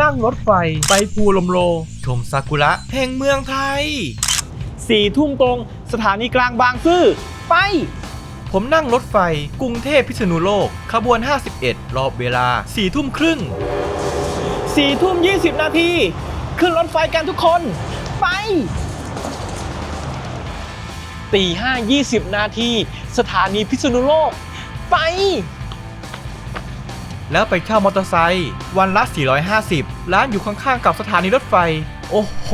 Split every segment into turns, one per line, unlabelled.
นั่งรถไฟ ไปภูลมโล ชมซากุระแห่งเมืองไทย
สี่ทุ่มตรงสถานีกลางบางซื่อไป
ผมนั่งรถไฟ กรุงเทพพิษณุโลก ขบวน 51 รอบเวลา4ทุ่มครึ่ง
สี่ทุ่มยี่สิบนาที ขึ้นรถไฟกันทุกคน ไปตีห้ายี่สิบนาที สถานีพิษณุโลก ไป
แล้วไปเช่ามอเตอร์ไซค์วันละ 450 ร้านอยู่ข้างๆกับสถานีรถไฟ โอ้โห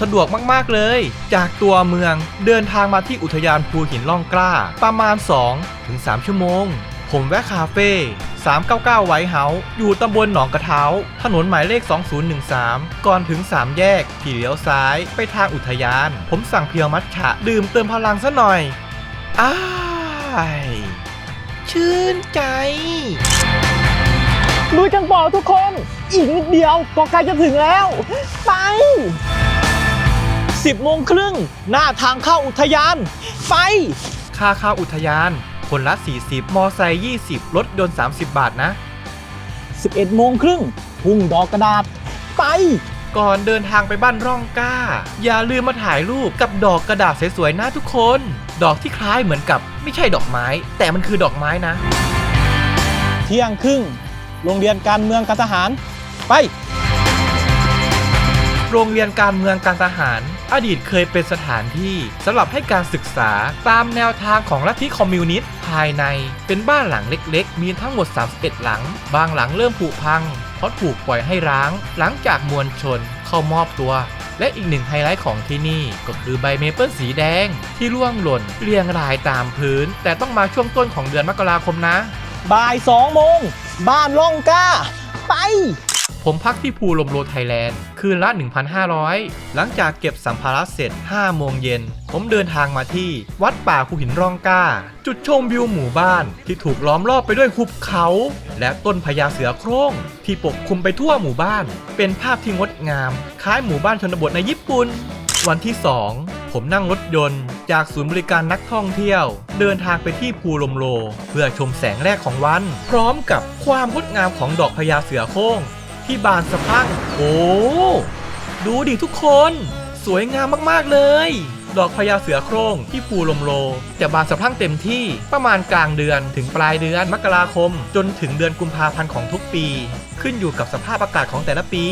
สะดวกมากๆเลย จากตัวเมืองเดินทางมาที่อุทยานภูหินล่องกล้า ประมาณ2-3ถึง3ชั่วโมง ผมแวะคาเฟ่399 ไวท์เฮาส์อยู่ตำบลหนองกระเท้า ถนนหมายเลข 2013 ก่อนถึง 3 แยก ที่เลี้ยวซ้าย ไปทางอุทยาน ผมสั่งเพียวมัทฉะ ดื่มเติมพลังซะหน่อย อ้าย ชื่นใจ
ลุยกันต่อทุกคน อีกนิดเดียวก็ใกล้จะถึงแล้ว ไป 10โมงครึ่งหน้าทางเข้าอุทยาน ไป
ค่าเข้าอุทยาน คนละ 40 มอไซค์20 รถยนต์ 30 บาทนะ
11โมงครึ่งทุ่งดอกกระดาษ ไป
ก่อนเดินทางไปบ้านร่องกล้า อย่าลืมมาถ่ายรูปกับดอกกระดาษสวยๆนะทุกคน ดอกที่คล้ายเหมือนกับไม่ใช่ดอกไม้ แต่มันคือดอกไม้นะ
เที่ยงครึ่ง โรงเรียนการเมืองการทหาร ไป
โรงเรียนการเมืองการทหาร อดีตเคยเป็นสถานที่สำหรับให้การศึกษาตามแนวทางของลัทธิคอมมิวนิสต์ภายในเป็นบ้านหลังเล็ก ๆ มีทั้งหมด 31 หลัง บางหลังเริ่มผุพัง เพราะถูกปล่อยให้ร้าง หลังจากมวลชนเข้ามอบตัวและอีกหนึ่งไฮไลท์ของที่นี่ก็คือใบเมเปิลสีแดง ที่ร่วงหล่นเรียงรายตามพื้น แต่ต้องมาช่วงต้นของเดือนมกราคมนะ
บ่าย2โมง บ้านล่องกล้า ไป
ผมพักที่ภูลมโลไทยแลนด์ คืนละ 1,500 หลังจากเก็บสัมภาระเสร็จ 5 โมงเย็น ผมเดินทางมาที่วัดป่าภูหินร่องกล้า จุดชมวิวหมู่บ้านที่ถูกล้อมรอบไปด้วยหุบเขา และต้นพญาเสือโคร่ง ที่ปกคลุมไปทั่วหมู่บ้าน เป็นภาพที่งดงาม คล้ายหมู่บ้านชนบทในญี่ปุ่น วันที่ 2 ผมนั่งรถยนต์ จากศูนย์บริการนักท่องเที่ยว เดินทางไปที่ภูลมโล เพื่อชมแสงแรกของวัน พร้อมกับความงดงามของดอกพญาเสือโคร่งที่บานสะพรั่งโอ้ดูดิทุกคน สวยงามมากๆเลย ดอกพญาเสือโคร่งที่ภูลมโล จะบานสะพรั่งเต็มที่ประมาณกลางเดือนถึงปลายเดือนมกราคม จนถึงเดือนกุมภาพันธ์ของทุกปี ขึ้นอยู่กับสภาพอากาศของแต่ละปี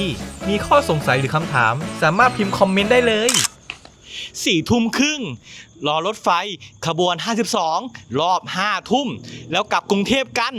มีข้อสงสัยหรือคำถาม สามารถพิมพ์คอมเมนต์ได้เลย
สี่ทุ่มครึ่งรอรถไฟขบวน 52 รอบ 5 ทุ่ม แล้วกลับกรุงเทพกัน